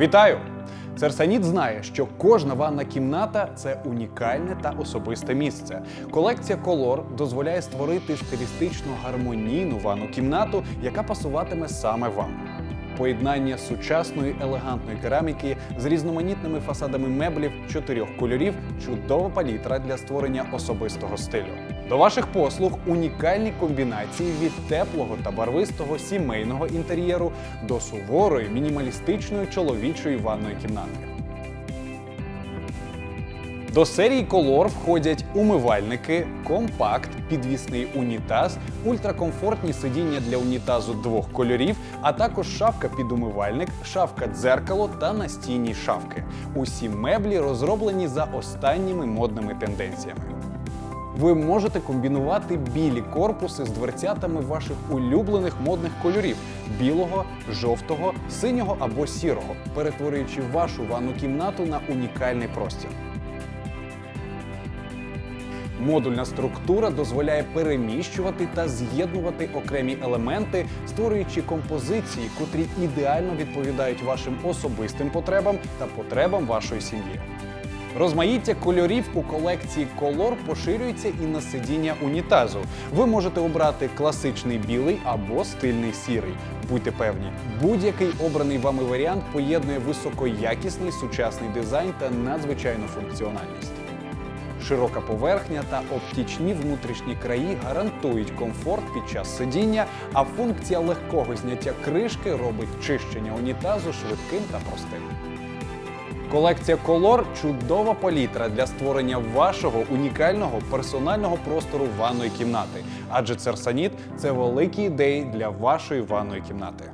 Вітаю! Церсаніт знає, що кожна ванна кімната це унікальне та особисте місце. Колекція Колор дозволяє створити стилістично гармонійну ванну кімнату, яка пасуватиме саме вам. Поєднання сучасної елегантної кераміки з різноманітними фасадами меблів чотирьох кольорів чудова палітра для створення особистого стилю. До ваших послуг унікальні комбінації від теплого та барвистого сімейного інтер'єру до суворої мінімалістичної чоловічої ванної кімнати. До серії Color входять умивальники, компакт, підвісний унітаз, ультракомфортні сидіння для унітазу двох кольорів, а також шафка під умивальник, шафка дзеркало та настійні шафки. Усі меблі розроблені за останніми модними тенденціями. Ви можете комбінувати білі корпуси з дверцятами ваших улюблених модних кольорів білого, жовтого, синього або сірого, перетворюючи вашу ванну кімнату на унікальний простір. Модульна структура дозволяє переміщувати та з'єднувати окремі елементи, створюючи композиції, котрі ідеально відповідають вашим особистим потребам та потребам вашої сім'ї. Розмаїття кольорів у колекції Color поширюється і на сидіння унітазу. Ви можете обрати класичний білий або стильний сірий. Будьте певні, будь-який обраний вами варіант поєднує високоякісний сучасний дизайн та надзвичайну функціональність. Широка поверхня та оптічні внутрішні краї гарантують комфорт під час сидіння, а функція легкого зняття кришки робить чищення унітазу швидким та простим. Колекція Color – чудова палітра для створення вашого унікального персонального простору ванної кімнати, адже Церсаніт це великі ідеї для вашої ванної кімнати.